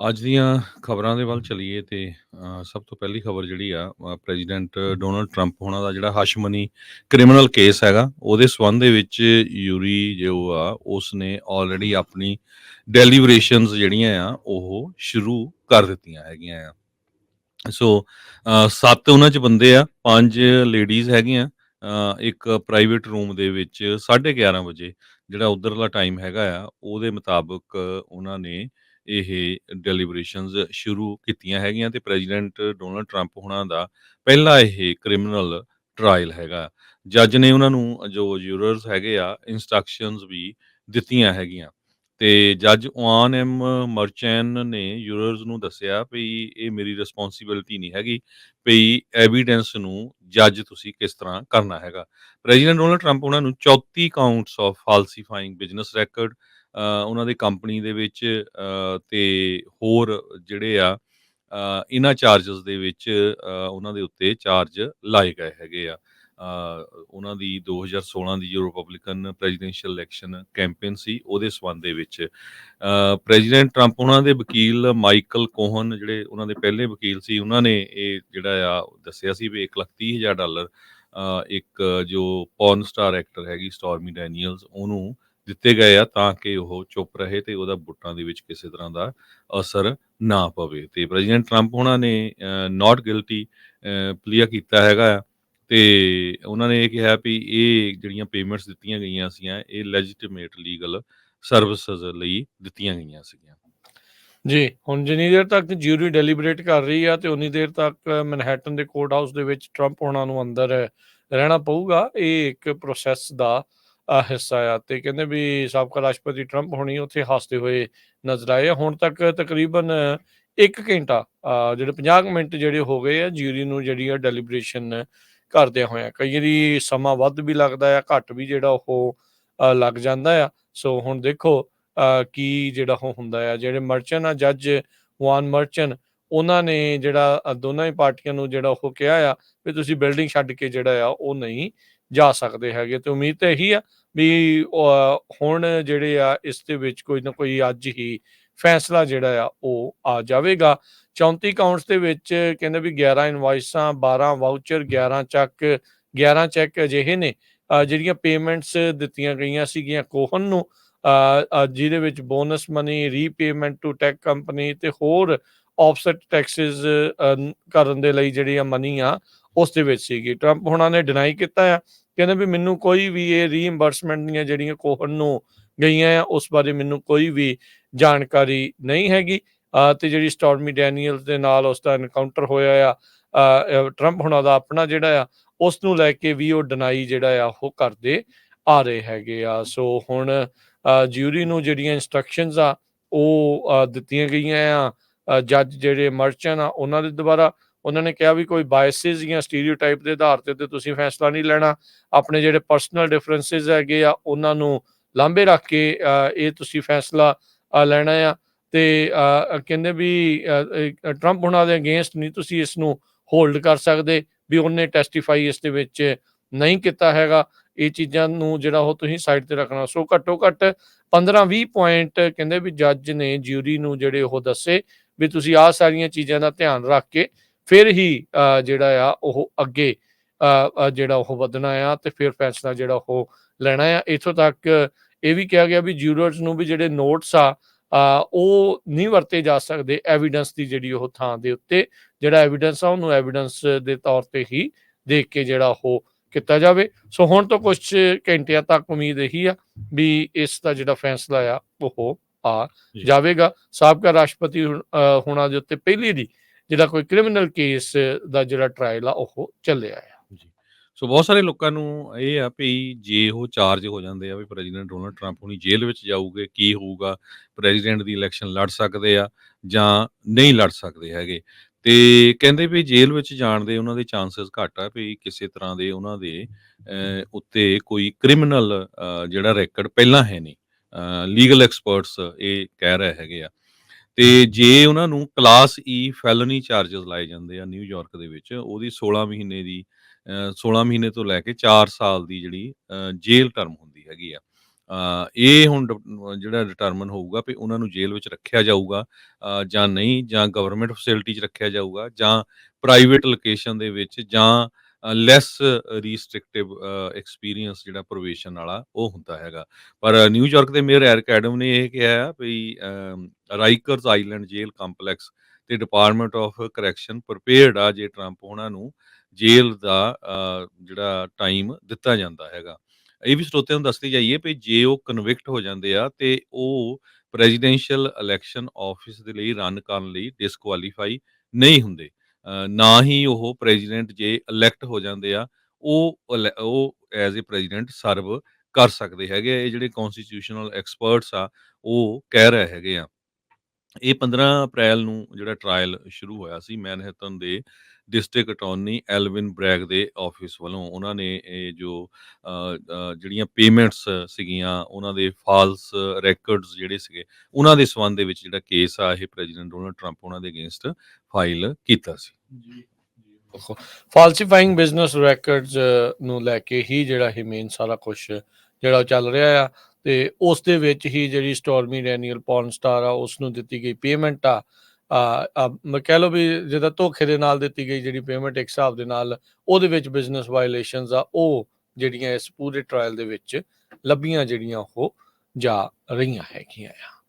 ਅੱਜ ਦੀਆਂ ਖਬਰਾਂ ਦੇ ਵੱਲ ਚਲੀਏ ਤੇ ਸਭ ਤੋਂ ਪਹਿਲੀ ਖਬਰ ਜਿਹੜੀ ਆ ਪ੍ਰੈਜ਼ੀਡੈਂਟ ਡੋਨਲਡ ਟਰੰਪ ਹੋਣਾ ਦਾ ਜਿਹੜਾ ਹਸ਼ਮਨੀ ਕ੍ਰਿਮੀਨਲ ਕੇਸ ਹੈਗਾ ਉਹਦੇ ਸਬੰਧ ਦੇ ਵਿੱਚ ਯੂਰੀ ਜੋ ਆ ਉਸ ਨੇ ਆਲਰੇਡੀ ਆਪਣੀ ਡੈਲੀਬਰੇਸ਼ਨਸ ਜਿਹੜੀਆਂ ਆ ਉਹ ਸ਼ੁਰੂ ਕਰ ਦਿੱਤੀਆਂ ਹੈਗੀਆਂ ਆ। ਸੋ ਸੱਤ ਉਹਨਾਂ ਚ ਬੰਦੇ ਆ ਪੰਜ ਲੇਡੀਜ਼ ਹੈਗੀਆਂ ਇੱਕ ਪ੍ਰਾਈਵੇਟ ਰੂਮ ਦੇ ਵਿੱਚ 11:30 ਵਜੇ ਜਿਹੜਾ ਉਧਰਲਾ ਟਾਈਮ ਹੈਗਾ ਆ ਉਹਦੇ ਮੁਤਾਬਕ ਉਹਨਾਂ ਨੇ ਇਹ ਡੈਲੀਬਰੇਸ਼ਨਸ ਸ਼ੁਰੂ ਕੀਤੀਆਂ ਹੈਗੀਆਂ ਤੇ ਪ੍ਰੈਜ਼ੀਡੈਂਟ ਡੋਨਲਡ ਟਰੰਪ ਹੁਣਾਂ ਦਾ ਪਹਿਲਾ ਇਹ ਕ੍ਰਿਮੀਨਲ ਟ੍ਰਾਇਲ ਹੈਗਾ। ਜੱਜ ਨੇ ਉਹਨਾਂ ਨੂੰ ਜੋ ਜੂਰਰਸ ਹੈਗੇ ਆ ਇਨਸਟਰਕਸ਼ਨਸ ਵੀ ਦਿੱਤੀਆਂ ਹੈਗੀਆਂ। ਤੇ ਜੱਜ ਓਆਨ ਐਮ ਮਰਚੈਨ ਨੇ ਜੂਰਰਸ ਨੂੰ ਦੱਸਿਆ ਵੀ ਇਹ ਮੇਰੀ ਰਿਸਪੌਂਸਿਬਿਲਟੀ ਨਹੀਂ ਹੈਗੀ, ਵੀ ਐਵੀਡੈਂਸ ਨੂੰ ਜੱਜ ਤੁਸੀਂ ਕਿਸ ਤਰ੍ਹਾਂ ਕਰਨਾ ਹੈਗਾ। ਪ੍ਰੈਜ਼ੀਡੈਂਟ ਡੋਨਲਡ ਟਰੰਪ ਉਹਨਾਂ ਨੂੰ 34 counts of falsifying business record ਉਹਨਾਂ ਦੇ ਕੰਪਨੀ ਦੇ ਵਿੱਚ ਅ, ਤੇ ਹੋਰ ਜਿਹੜੇ ਆ ਇਹਨਾਂ ਚਾਰजेस ਦੇ ਵਿੱਚ ਉਹਨਾਂ ਦੇ ਉੱਤੇ ਚਾਰਜ ਲਾਏ ਗਏ ਹੈਗੇ ਆ। ਉਹਨਾਂ ਦੀ 2016 ਦੀ ਜੋ ਰਿਪਬਲਿਕਨ ਪ੍ਰੈਜ਼ੀਡੈਂਸ਼ੀਅਲ ਇਲੈਕਸ਼ਨ ਕੈਂਪੇਨ ਸੀ ਉਹਦੇ ਸਬੰਧ ਦੇ ਵਿੱਚ ਪ੍ਰੈਜ਼ੀਡੈਂਟ ਟਰੰਪ ਉਹਨਾਂ ਦੇ ਵਕੀਲ ਮਾਈਕਲ ਕੋਹਨ ਜਿਹੜੇ ਉਹਨਾਂ ਦੇ ਪਹਿਲੇ ਵਕੀਲ ਸੀ ਉਹਨਾਂ ਨੇ ਇਹ ਜਿਹੜਾ ਆ ਦੱਸਿਆ ਸੀ ਵੀ 130000 ਡਾਲਰ ਇੱਕ ਜੋ ਪੌਰਨ ਸਟਾਰ ਐਕਟਰ ਹੈਗੀ ਸਟਾਰਮੀ ਡੈਨੀਅਲਸ ਉਹਨੂੰ ਦਿੱਤੇ ਗਏ ਆ ਤਾਂ ਕਿ ਉਹ ਚੁੱਪ ਰਹੇ ਤੇ ਉਹਦਾ ਵੋਟਾਂ ਦੇ ਵਿੱਚ ਕਿਸੇ ਤਰ੍ਹਾਂ ਦਾ ਅਸਰ ਨਾ ਪਵੇ। ਤੇ ਪ੍ਰੈਜ਼ੀਡੈਂਟ ਟਰੰਪ ਉਹਨਾਂ ਨੇ ਨਾਟ ਗਿਲਟੀ ਪਲੀਆ ਕੀਤਾ ਹੈਗਾ ਆ। ਤੇ ਉਹਨਾਂ ਨੇ ਇਹ ਕਿਹਾ ਵੀ ਇਹ ਜਿਹੜੀਆਂ ਪੇਮੈਂਟਸ ਦਿੱਤੀਆਂ ਗਈਆਂ ਸੀਗੀਆਂ ਇਹ ਲੈਜੀਟੀਮੇਟ ਲੀਗਲ ਸਰਵਿਸਿਜ਼ ਲਈ ਦਿੱਤੀਆਂ ਗਈਆਂ ਸੀਗੀਆਂ। ਜੀ, ਹੁਣ ਜਿੰਨੀ ਦੇਰ ਤੱਕ ਜਿਊਰੀ ਡੈਲੀਬਰੇਟ ਕਰ ਰਹੀ ਆ ਤੇ ਉਨੀ ਦੇਰ ਤੱਕ ਮੈਨਹੈਟਨ ਦੇ ਕੋਰਟ ਹਾਊਸ ਦੇ ਵਿੱਚ ਟਰੰਪ ਉਹਨਾਂ ਨੂੰ ਅੰਦਰ ਰਹਿਣਾ ਪਊਗਾ, ਇਹ ਇੱਕ ਪ੍ਰੋਸੈਸ ਦਾ ਹਿੱਸਾ ਆ ਤੇ ਕਹਿੰਦੇ ਵੀ ਸਾਬਕਾ ਰਾਸ਼ਟਰਪਤੀ ਟਰੰਪ ਹੋਣੀ ਉੱਥੇ ਹੱਸਦੇ ਹੋਏ ਨਜ਼ਰ ਆਏ ਆ। ਹੁਣ ਤੱਕ ਤਕਰੀਬਨ 1 ਘੰਟਾ ਅ, ਜਿਹੜੇ 50 ਮਿੰਟ ਜਿਹੜੇ ਹੋ ਗਏ ਆ ਜਿਊਰੀ ਨੂੰ ਜਿਹੜੀ ਆ ਡੈਲੀਬਰੇਸ਼ਨ ਕਰਦਿਆਂ ਹੋਇਆ। ਕਈ ਵਾਰੀ ਸਮਾਂ ਵੱਧ ਵੀ ਲੱਗਦਾ ਆ ਘੱਟ ਵੀ ਜਿਹੜਾ ਉਹ ਲੱਗ ਜਾਂਦਾ ਆ। ਸੋ ਹੁਣ ਦੇਖੋ ਅ, ਕੀ ਜਿਹੜਾ ਉਹ ਹੁੰਦਾ ਆ। ਜਿਹੜੇ ਮਰਚਨ ਆ ਜੱਜ ਵਾਨ ਮਰਚਨ ਉਹਨਾਂ ਨੇ ਜਿਹੜਾ ਦੋਨਾਂ ਹੀ ਪਾਰਟੀਆਂ ਨੂੰ ਜਿਹੜਾ ਉਹ ਕਿਹਾ ਆ ਵੀ ਤੁਸੀਂ ਬਿਲਡਿੰਗ ਛੱਡ ਕੇ ਜਿਹੜਾ ਆ ਉਹ ਨਹੀਂ ਜਾ ਸਕਦੇ ਹੈਗੇ ਤੇ ਉਮੀਦ ਤਾਂ ਇਹੀ ਆ ਵੀ ਹੁਣ ਜਿਹੜੇ ਆ, ਇਸ ਦੇ ਵਿੱਚ ਕੋਈ ਨਾ ਕੋਈ ਅੱਜ ਹੀ ਫੈਸਲਾ ਜਿਹੜਾ ਆ, ਉਹ ਆ ਜਾਵੇਗਾ। 34 ਕਾਊਂਟਸ ਦੇ ਵਿੱਚ ਕਹਿੰਦੇ ਵੀ 11 ਇਨਵਾਇਸਾਂ 12 ਵਾਊਚਰ 11 ਚੱਕ 11 ਚੈੱਕ ਅਜਿਹੇ ਨੇ ਜਿਹੜੀਆਂ ਪੇਮੈਂਟਸ ਦਿੱਤੀਆਂ ਗਈਆਂ ਸੀਗੀਆਂ ਕੋਹਨ ਨੂੰ ਜਿਹਦੇ ਵਿੱਚ bonus money repayment to tech company ਤੇ ਹੋਰ ਆਫਸੈਟ ਟੈਕਸਸ ਕਰਨ ਦੇ ਲਈ ਜਿਹੜੀ ਆ ਮਨੀ ਆ, ਉਸ ਦੇ ਵਿੱਚ ਸੀਗੀ। ਟਰੰਪ ਹੁਣਾਂ ਨੇ ਡਿਨਾਈ ਕੀਤਾ ਆ। ਕਹਿੰਦੇ ਵੀ ਮੈਨੂੰ ਕੋਈ ਵੀ ਇਹ ਰੀਇੰਬਰਸਮੈਂਟ ਦੀਆਂ ਜਿਹੜੀਆਂ ਕੋਹਨ ਨੂੰ ਗਈਆਂ ਆ ਉਸ ਬਾਰੇ ਮੈਨੂੰ ਕੋਈ ਵੀ ਜਾਣਕਾਰੀ ਨਹੀਂ ਹੈਗੀ। ਅ, ਤੇ ਜਿਹੜੀ ਸਟਾਰਮੀ ਡੈਨੀਅਲਸ ਦੇ ਨਾਲ ਉਸ ਦਾ ਐਨਕਾਊਂਟਰ ਹੋਇਆ ਆ ਅ, ਅ, ਟਰੰਪ ਹੁਣਾਂ ਦਾ ਆਪਣਾ ਜਿਹੜਾ ਆ ਉਸ ਨੂੰ ਲੈ ਕੇ ਵੀ ਉਹ ਡਿਨਾਈ ਜਿਹੜਾ ਆ ਉਹ ਕਰਦੇ ਆ ਰਹੇ ਹੈਗੇ ਆ। ਸੋ ਹੁਣ ਜਿਊਰੀ ਨੂੰ ਜਿਹੜੀਆਂ ਇਨਸਟਰਕਸ਼ਨਸ ਆ ਉਹ ਦਿੱਤੀਆਂ ਗਈਆਂ ਆ। ਜੱਜ ਜਿਹੜੇ ਮਰਚਨ ਆ ਉਹਨਾਂ ਦੇ ਦੁਆਰਾ ਉਹਨਾਂ ਨੇ ਕਿਹਾ ਵੀ ਕੋਈ ਬਾਇਸਿਸ ਜਾਂ ਸਟੀਰੀਓਟਾਈਪ ਦੇ ਆਧਾਰ ਤੇ ਤੇ ਤੁਸੀਂ ਫੈਸਲਾ ਨਹੀਂ ਲੈਣਾ। ਆਪਣੇ ਜਿਹੜੇ ਪਰਸਨਲ ਡਿਫਰੈਂਸਸ ਹੈਗੇ ਆ, ਉਹਨਾਂ ਨੂੰ ਲਾਂਬੇ ਰੱਖ ਕੇ ਇਹ ਤੁਸੀਂ ਫੈਸਲਾ ਲੈਣਾ ਆ। ਤੇ ਕਹਿੰਦੇ ਵੀ ਟਰੰਪ ਉਹਨਾਂ ਦੇ ਅਗੇਂਸਟ ਨਹੀਂ ਤੁਸੀਂ ਇਸ ਨੂੰ ਹੋਲਡ ਕਰ ਸਕਦੇ ਵੀ ਉਹਨੇ ਟੈਸਟੀਫਾਈ ਇਸ ਦੇ ਵਿੱਚ ਨਹੀਂ ਕੀਤਾ ਹੈਗਾ। ਇਹ ਚੀਜ਼ਾਂ ਨੂੰ ਜਿਹੜਾ ਉਹ ਤੁਸੀਂ ਸਾਈਡ ਤੇ ਰੱਖਣਾ। ਸੋ ਘੱਟੋ ਘੱਟ 15-20 ਪੁਆਇੰਟ ਕਹਿੰਦੇ ਵੀ ਜੱਜ ਨੇ ਜਿਊਰੀ ਨੂੰ ਜਿਹੜੇ ਉਹ ਦੱਸੇ ਵੀ ਤੁਸੀਂ ਆਹ ਸਾਰੀਆਂ ਚੀਜ਼ਾਂ ਦਾ ਧਿਆਨ ਰੱਖ ਕੇ ਫਿਰ ਹੀ ਜਿਹੜਾ ਆ ਉਹ ਅੱਗੇ ਜਿਹੜਾ ਉਹ ਵਧਣਾ ਆ ਤੇ ਫਿਰ ਫੈਸਲਾ ਜਿਹੜਾ ਉਹ ਲੈਣਾ ਆ। ਇਥੋਂ ਤੱਕ ਇਹ ਵੀ ਕਿਹਾ ਗਿਆ ਵੀ ਜੂਰਰਸ ਨੂੰ ਵੀ ਜਿਹੜੇ ਨੋਟਸ ਆ ਉਹ ਨਹੀਂ ਵਰਤੇ ਜਾ ਸਕਦੇ ਐਵੀਡੈਂਸ ਦੀ ਜਿਹੜੀ ਉਹ ਥਾਂ ਦੇ ਉੱਤੇ। ਜਿਹੜਾ ਐਵੀਡੈਂਸ ਆ ਉਹਨੂੰ ਐਵੀਡੈਂਸ ਦੇ ਤੌਰ ਤੇ ਹੀ ਦੇਖ ਕੇ ਜਿਹੜਾ ਉਹ ਕੀਤਾ ਜਾਵੇ। ਸੋ ਹੁਣ ਤੋਂ ਕੁਝ ਘੰਟਿਆਂ ਤੱਕ ਉਮੀਦ ਇਹੀ ਆ ਵੀ ਇਸ ਦਾ ਜਿਹੜਾ ਫੈਸਲਾ ਆ ਉਹ ਆ। ਜਾਵੇਗਾ। ਸਾਬਕਾ ਰਾਸ਼ਟਰਪਤੀ ਹੋਣਾ ਦੇ ਉੱਤੇ ਪਹਿਲੀ ਦੀ ਜਿਹੜਾ ਕੋਈ ਕ੍ਰਿਮੀਨਲ ਕੇਸ ਦਾ ਜਿਹੜਾ ਟ੍ਰਾਇਲ ਆ, ਉਹ ਚੱਲਿਆ ਆ। ਸੋ ਬਹੁਤ ਸਾਰੇ ਲੋਕਾਂ ਨੂੰ ਇਹ ਆ ਵੀ ਜੇ ਉਹ ਚਾਰਜ ਹੋ ਜਾਂਦੇ ਆ ਵੀ ਪ੍ਰੈਜ਼ੀਡੈਂਟ ਡੋਨਲਡ ਟਰੰਪ ਹੁਣੀ ਜੇਲ੍ਹ ਵਿੱਚ ਜਾਊਗੇ, ਕੀ ਹੋਊਗਾ? ਪ੍ਰੈਜ਼ੀਡੈਂਟ ਦੀ ਇਲੈਕਸ਼ਨ ਲੜ ਸਕਦੇ ਆ ਜਾਂ ਨਹੀਂ ਲੜ ਸਕਦੇ ਹੈਗੇ? ਤੇ ਕਹਿੰਦੇ ਵੀ ਜੇਲ੍ਹ ਵਿੱਚ ਜਾਣ ਦੇ ਉਹਨਾਂ ਦੇ ਚਾਂਸਸ ਘੱਟ ਆ ਵੀ ਕਿਸੇ ਤਰ੍ਹਾਂ ਦੇ ਉਹਨਾਂ ਦੇ ਉੱਤੇ ਕੋਈ ਕ੍ਰਿਮੀਨਲ ਜਿਹੜਾ ਰੈਕੋਰਡ ਪਹਿਲਾਂ ਹੈ ਨਹੀਂ। ਲੀਗਲ ਐਕਸਪਰਟਸ ਇਹ ਕਹਿ ਰਹੇ ਹੈਗੇ ਆ। ਤੇ ਜੇ ਉਹਨਾਂ ਨੂੰ ਕਲਾਸ ਈ ਫੈਲਨੀ ਚਾਰजेस ਲਾਏ ਜਾਂਦੇ ਆ ਨਿਊਯਾਰਕ ਦੇ ਵਿੱਚ ਉਹਦੀ 16 ਮਹੀਨੇ ਦੀ ਅ, 16 ਮਹੀਨੇ ਤੋਂ ਲੈ ਕੇ 4 ਸਾਲ ਦੀ ਜਿਹੜੀ ਜੇਲ੍ਹ ਟਰਮ ਹੁੰਦੀ ਹੈਗੀ ਆ। ਇਹ ਹੁਣ ਜਿਹੜਾ ਡਿਟਰਮਨ ਹੋਊਗਾ ਵੀ ਉਹਨਾਂ ਨੂੰ ਜੇਲ੍ਹ ਵਿੱਚ ਰੱਖਿਆ ਜਾਊਗਾ ਜਾਂ ਨਹੀਂ ਜਾਂ ਗਵਰਨਮੈਂਟ ਫੈਸਿਲਿਟੀ 'ਚ ਰੱਖਿਆ ਜਾਊਗਾ ਜਾਂ ਪ੍ਰਾਈਵੇਟ ਲੋਕੇਸ਼ਨ ਦੇ ਵਿੱਚ ਜਾਂ ਲੈਸ ਰੀਸਟ੍ਰਿਕਟਿਵ ਐਕਸਪੀਰੀਅੰਸ ਜਿਹੜਾ ਪ੍ਰੋਵੇਸ਼ਨ ਵਾਲਾ ਉਹ ਹੁੰਦਾ ਹੈਗਾ। ਪਰ ਨਿਊਯਾਰਕ ਦੇ ਮੇਅਰ ਐਰਿਕ ਐਡਮ ਨੇ ਇਹ ਕਿਹਾ ਹੈ ਵੀ ਰਾਈਕਰਸ ਆਈਲੈਂਡ ਜੇਲ੍ਹ ਕੰਪਲੈਕਸ ਤੇ ਡਿਪਾਰਟਮੈਂਟ ਆਫ ਕਰੈਕਸ਼ਨ ਪ੍ਰਪੇਅਰਡ ਆ ਜੇ ਟਰੰਪ ਉਹਨਾਂ ਨੂੰ, ਜੇਲ੍ਹ ਦਾ ਜਿਹੜਾ ਟਾਈਮ ਦਿੱਤਾ ਜਾਂਦਾ ਹੈਗਾ। ਇਹ ਵੀ ਸਰੋਤਿਆਂ ਨੂੰ ਦੱਸਦੀ ਜਾਈਏ ਵੀ ਜੇ ਉਹ ਕਨਵਿਕਟ ਹੋ ਜਾਂਦੇ ਆ ਤੇ ਉਹ ਪ੍ਰੈਜ਼ੀਡੈਂਸ਼ੀਅਲ ਇਲੈਕਸ਼ਨ ਆਫਿਸ ਦੇ ਲਈ ਰਨ ਕਰਨ ਲਈ ਡਿਸਕੁਆਲੀਫਾਈ ਨਹੀਂ ਹੁੰਦੇ। ਨਾ ਹੀ ਉਹ ਪ੍ਰੈਜ਼ੀਡੈਂਟ ਜੇ ਇਲੈਕਟ ਹੋ ਜਾਂਦੇ ਆ, ਉਹ ਉਹ ਐਜ਼ ਅ ਪ੍ਰੈਜ਼ੀਡੈਂਟ ਸਰਵ ਕਰ ਸਕਦੇ ਹੈਗੇ ਆ। ਇਹ ਜਿਹੜੇ ਕਨਸਟੀਟਿਊਸ਼ਨਲ ਐਕਸਪਰਟਸ ਆ, ਉਹ ਕਹਿ ਰਹੇ ਹੈਗੇ ਆ ਇਹ 15 ਅਪ੍ਰੈਲ ਨੂੰ ਜਿਹੜਾ ਟ੍ਰਾਇਲ ਸ਼ੁਰੂ ਹੋਇਆ ਸੀ ਮੈਨਹਟਨ ਦੇ ਡਿਸਟ੍ਰਿਕਟ ਅਟਾਰਨੀ ਐਲਵਿਨ ਬ੍ਰੈਗ ਦੇ ਆਫਿਸ ਵੱਲੋਂ ਉਹਨਾਂ ਨੇ ਇਹ ਜੋ ਜਿਹੜੀਆਂ ਪੇਮੈਂਟਸ ਸੀਗੀਆਂ, ਉਹਨਾਂ ਦੇ ਫਾਲਸ ਰੈਕੋਰਡਸ ਜਿਹੜੇ ਸੀਗੇ, ਉਹਨਾਂ ਦੇ ਸਬੰਧ ਦੇ ਵਿੱਚ ਜਿਹੜਾ ਕੇਸ ਆ, ਇਹ ਪ੍ਰੈਜ਼ੀਡੈਂਟ ਡੋਨਲਡ ਟਰੰਪ ਉਹਨਾਂ ਦੇ ਅਗੇਂਸਟ ਫਾਈਲ ਕੀਤਾ ਸੀ। ਜੀ ਫਾਲਸੀਫਾਈਂਗ ਬਿਜ਼ਨਸ ਰੈਕੋਰਡਸ ਨੂੰ ਲੈ ਕੇ ਹੀ ਜਿਹੜਾ ਇਹ ਮੇਨ ਸਾਰਾ ਕੁਝ ਜਿਹੜਾ ਉਹ ਚੱਲ ਰਿਹਾ ਆ, ਤੇ ਉਸ ਦੇ ਵਿੱਚ ਹੀ ਜਿਹੜੀ ਸਟੋਰਮੀ ਡੈਨੀਅਲ ਪੌਰਨ ਆ ਉਸ ਨੂੰ ਦਿੱਤੀ ਗਈ ਪੇਮੈਂਟ ਆ ਕਹਿ ਲਓ ਵੀ ਜਿਹਦਾ ਧੋਖੇ ਦੇ ਨਾਲ ਦਿੱਤੀ ਗਈ ਜਿਹੜੀ ਪੇਮੈਂਟ ਇੱਕ ਹਿਸਾਬ ਦੇ ਨਾਲ, ਉਹਦੇ ਵਿੱਚ ਬਿਜ਼ਨਸ ਵਾਇਲੇਸ਼ਨਸ ਆ, ਉਹ ਜਿਹੜੀਆਂ ਇਸ ਪੂਰੇ ਟ੍ਰਾਇਲ ਦੇ ਵਿੱਚ ਲੱਭੀਆਂ ਜਿਹੜੀਆਂ ਉਹ ਜਾ ਰਹੀਆਂ ਹੈਗੀਆਂ ਆ।